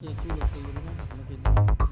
ਇੱਥੇ ਲੋਕੀ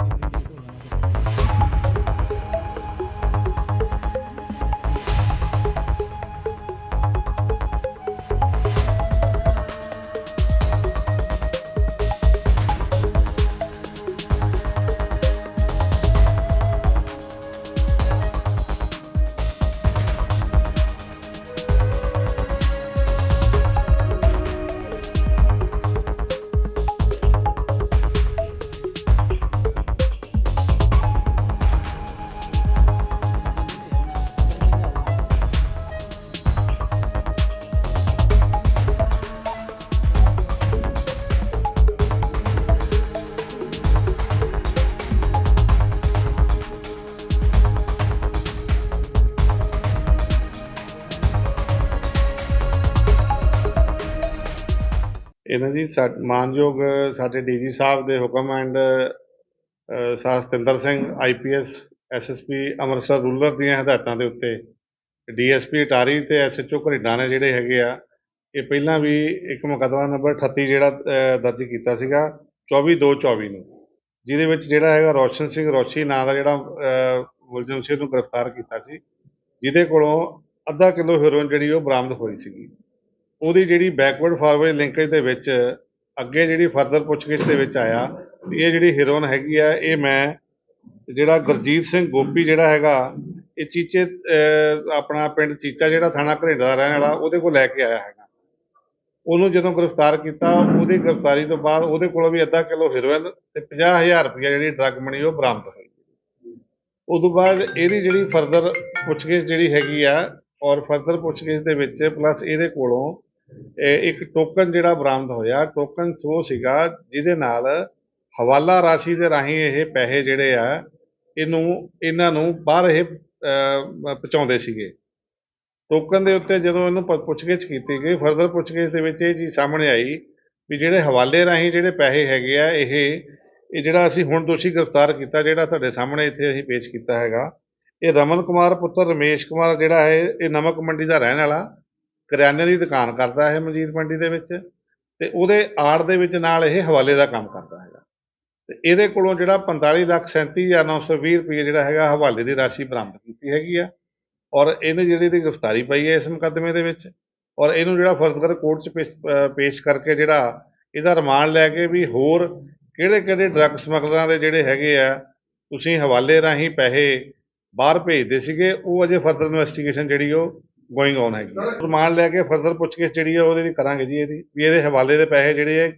ਇਹਨਾਂ ਜੀ ਸਾ- ਮਾਨਯੋਗ ਸਾਡੇ ਡੀਜੀ ਸਾਹਿਬ ਦੇ ਹੁਕਮ and sir Satinder Singh IPS SSP Amritsar rural ਦੀਆਂ ਹਦਾਇਤਾਂ ਦੇ ਉੱਤੇ ਡੀਐਸਪੀ ਅਟਾਰੀ ਤੇ ਐਸਐਚਓ ਘਰਿੰਡਾ ਨੇ ਜਿਹੜੇ ਹੈਗੇ ਆ, ਇਹ ਪਹਿਲਾਂ ਵੀ ਇੱਕ ਮੁਕੱਦਮਾ ਨੰਬਰ 38 ਜਿਹੜਾ ਦਰਜ ਕੀਤਾ ਸੀਗਾ 24/2/24 ਨੂੰ, ਜਿਹਦੇ ਵਿੱਚ ਜਿਹੜਾ ਹੈਗਾ ਰੋਸ਼ਨ ਸਿੰਘ ਰੋਸ਼ੀ ਨਾਂ ਦਾ ਜਿਹੜਾ ਮੁਲਜ਼ਮ ਸੀ ਉਹਨੂੰ ਗ੍ਰਿਫਤਾਰ ਕੀਤਾ ਸੀ, ਜਿਹਦੇ ਕੋਲੋਂ ਅੱਧਾ ਕਿਲੋ ਹੈਰੋਇਨ ਜਿਹੜੀ ਉਹ ਬਰਾਮਦ ਹੋਈ ਸੀਗੀ। ਉਹਦੀ ਜਿਹੜੀ ਬੈਕਵਰਡ ਫਾਰਵਰਡ ਲਿੰਕੇਜ ਦੇ ਵਿੱਚ, ਅੱਗੇ ਜਿਹੜੀ ਫਰਦਰ ਪੁੱਛਗਿੱਛ ਦੇ ਵਿੱਚ ਆਇਆ ਇਹ ਜਿਹੜੀ ਹੀਰੋਇਨ ਹੈਗੀ ਆ, ਇਹ ਮੈਂ, ਜਿਹੜਾ ਗੁਰਜੀਤ ਸਿੰਘ ਗੋਪੀ ਜਿਹੜਾ ਹੈਗਾ, ਇਹ ਚੀਚੇ ਆਪਣਾ ਪਿੰਡ ਚੀਚਾ ਜਿਹੜਾ ਥਾਣਾ ਘਰੇਡਾ ਦਾ ਰਹਿਣ ਵਾਲਾ, ਉਹਦੇ ਕੋਲ ਲੈ ਕੇ ਆਇਆ ਹੈਗਾ। ਉਹਨੂੰ ਜਦੋਂ ਗ੍ਰਿਫਤਾਰ ਕੀਤਾ, ਉਹਦੀ ਗ੍ਰਿਫਤਾਰੀ ਤੋਂ ਬਾਅਦ ਉਹਦੇ ਕੋਲੋਂ ਵੀ ਅੱਧਾ ਕਿਲੋ ਹੀਰੋਇਨ ਤੇ 50000 ਰੁਪਇਆ ਜਿਹੜੀ ਡਰੱਗ ਮਨੀ ਉਹ ਬਰਾਮਦ ਹੋਈ। ਉਦੋਂ ਬਾਅਦ ਇਹਦੀ ਜਿਹੜੀ ਫਰਦਰ ਪੁੱਛਗਿੱਛ ਜਿਹੜੀ ਹੈਗੀ ਆ, ਔਰ ਫਰਦਰ ਪੁੱਛਗਿੱਛ ਦੇ ਵਿੱਚ ਪਲੱਸ ਇਹਦੇ ਕੋਲੋਂ ਇੱਕ ਟੋਕਨ ਜਿਹੜਾ ਬਰਾਮਦ ਹੋਇਆ ਟੋਕਨ ਉਹ ਸੀਗਾ ਜਿਹਦੇ ਨਾਲ ਹਵਾਲਾ ਰਾਸ਼ੀ ਦੇ ਰਾਹੀਂ ਇਹ ਪੈਸੇ ਜਿਹੜੇ ਆ, ਇਹਨੂੰ, ਇਹਨਾਂ ਨੂੰ ਬਾਹਰ ਇਹ ਪਹੁੰਚਾਉਂਦੇ ਸੀਗੇ। ਟੋਕਨ ਦੇ ਉੱਤੇ ਜਦੋਂ ਇਹਨੂੰ ਪ- ਪੁੱਛਗਿੱਛ ਕੀਤੀ ਗਈ ਫਰਦਰ ਪੁੱਛਗਿੱਛ ਦੇ ਵਿੱਚ ਇਹ ਚੀਜ਼ ਸਾਹਮਣੇ ਆਈ ਵੀ ਜਿਹੜੇ ਹਵਾਲੇ ਰਾਹੀਂ ਜਿਹੜੇ ਪੈਸੇ ਹੈਗੇ ਆ, ਇਹ ਇਹ ਜਿਹੜਾ ਅਸੀਂ ਹੁਣ ਦੋਸ਼ੀ ਗ੍ਰਿਫਤਾਰ ਕੀਤਾ, ਜਿਹੜਾ ਤੁਹਾਡੇ ਸਾਹਮਣੇ ਇੱਥੇ ਅਸੀਂ ਪੇਸ਼ ਕੀਤਾ ਹੈਗਾ, ਇਹ ਰਮਨ ਕੁਮਾਰ ਪੁੱਤਰ, ਰਮੇਸ਼ ਕੁਮਾਰ ਜਿਹੜਾ ਹੈ, ਇਹ ਨਮਕ ਮੰਡੀ ਦਾ ਰਹਿਣ ਵਾਲਾ ਕਰਿਆਨੇ ਦੀ ਦੁਕਾਨ ਕਰਦਾ ਹੈ ਮਨਜੀਤ ਮੰਡੀ ਦੇ ਵਿੱਚ ਤੇ ਉਹਦੇ ਆੜ ਦੇ ਵਿੱਚ ਨਾਲ ਇਹ ਹਵਾਲੇ ਦਾ ਕੰਮ ਕਰਦਾ ਹੈਗਾ। ਤੇ ਇਹਦੇ ਕੋਲੋਂ ਜਿਹੜਾ 45 ਲੱਖ 37920 ਰੁਪਏ ਜਿਹੜਾ ਹੈਗਾ ਹਵਾਲੇ ਦੀ ਰਾਸ਼ੀ ਬਰਾਮਦ ਕੀਤੀ ਹੈਗੀ ਆ ਔਰ ਇਹਨੇ ਜਿਹੜੀ ਦੀ ਗ੍ਰਿਫਤਾਰੀ ਪਈ ਹੈ ਇਸ ਮੁਕੱਦਮੇ ਦੇ ਵਿੱਚ ਔਰ ਇਹਨੂੰ ਜਿਹੜਾ ਫਰਦਰ ਕੋਰਟ 'ਚ ਪੇਸ਼ ਪੇਸ਼ ਕਰਕੇ ਜਿਹੜਾ ਇਹਦਾ ਰਿਮਾਂਡ ਲੈ ਕੇ ਵੀ ਹੋਰ ਕਿਹੜੇ ਕਿਹੜੇ ਡਰੱਗ ਸਮਗਲਰਾਂ ਦੇ ਜਿਹੜੇ ਹੈਗੇ ਆ, ਤੁਸੀਂ ਹਵਾਲੇ ਰਾਹੀਂ ਪੈਸੇ ਬਾਹਰ ਭੇਜਦੇ ਸੀਗੇ, ਉਹ ਅਜੇ ਫਰਦਰ ਇਨਵੈਸਟੀਗੇਸ਼ਨ ਜਿਹੜੀ ਉਹ ਗੋਇੰਗ ਔਨ ਹੈਗੀ। ਰਿਮਾਂਡ ਲੈ ਕੇ ਫਰਦਰ ਪੁੱਛਗਿੱਛ ਜਿਹੜੀ ਆ ਉਹਦੇ ਦੀ ਕਰਾਂਗੇ ਜੀ ਇਹਦੀ, ਵੀ ਇਹਦੇ ਹਵਾਲੇ ਦੇ ਪੈਸੇ ਜਿਹੜੇ ਆ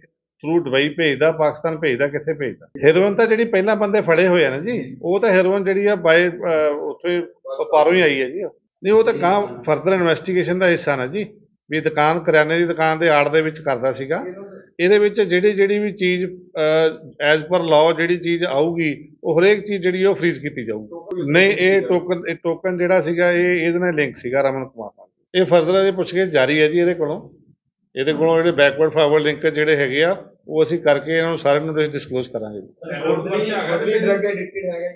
ਥਰੂ ਦੁਬਈ ਭੇਜਦਾ, ਪਾਕਿਸਤਾਨ ਭੇਜਦਾ, ਕਿੱਥੇ ਭੇਜਦਾ? ਹੈਰੋਇਨ ਤਾਂ ਜਿਹੜੀ ਪਹਿਲਾਂ ਬੰਦੇ ਫੜੇ ਹੋਏ ਆ ਨਾ ਜੀ, ਉਹ ਤਾਂ ਹੈਰੋਇਨ ਜਿਹੜੀ ਆ ਬਾਏ ਉੱਥੇ ਪਾਰੋਂ ਹੀ ਆਈ ਹੈ ਜੀ ਨਹੀਂ, ਉਹ ਤਾਂ ਕਾਂ ਫਰਦਰ ਇਨਵੈਸਟੀਗੇਸ਼ਨ ਦਾ ਹਿੱਸਾ ਨਾ ਜੀ, ਵੀ ਦੁਕਾਨ, ਕਰਿਆਨੇ ਦੀ ਦੁਕਾਨ ਦੇ ਆੜ ਦੇ ਵਿੱਚ ਕਰਦਾ ਸੀਗਾ। ਇਹਦੇ ਵਿੱਚ ਜਿਹੜੀ ਜਿਹੜੀ ਵੀ ਚੀਜ਼ ਐਜ਼ ਪਰ ਲਾਅ ਜਿਹੜੀ ਚੀਜ਼ ਆਊਗੀ, ਉਹ ਹਰੇਕ ਚੀਜ਼ ਜਿਹੜੀ ਉਹ ਫ੍ਰੀਜ਼ ਕੀਤੀ ਜਾਊਗੀ। ਨਹੀਂ, ਇਹ ਟੋਕਨ ਇਹ ਟੋਕਨ ਜਿਹੜਾ ਸੀਗਾ, ਇਹ, ਇਹਦੇ ਨਾਲ ਲਿੰਕ ਸੀਗਾ ਰਮਨ ਕੁਮਾਰ ਨਾਲ। ਇਹ ਫਰਦਰ ਅਜੇ ਪੁੱਛਗਿੱਛ ਜਾਰੀ ਹੈ ਜੀ ਇਹਦੇ ਕੋਲੋਂ। ਇਹਦੇ ਕੋਲੋਂ ਜਿਹੜੇ ਬੈਕਵਰਡ ਫਾਰਵਰਡ ਲਿੰਕ ਜਿਹੜੇ ਹੈਗੇ ਆ, ਉਹ ਅਸੀਂ ਕਰਕੇ ਇਹਨਾਂ ਨੂੰ ਸਾਰਿਆਂ ਨੂੰ ਡਿਸਕਲੋਜ਼ ਕਰਾਂਗੇ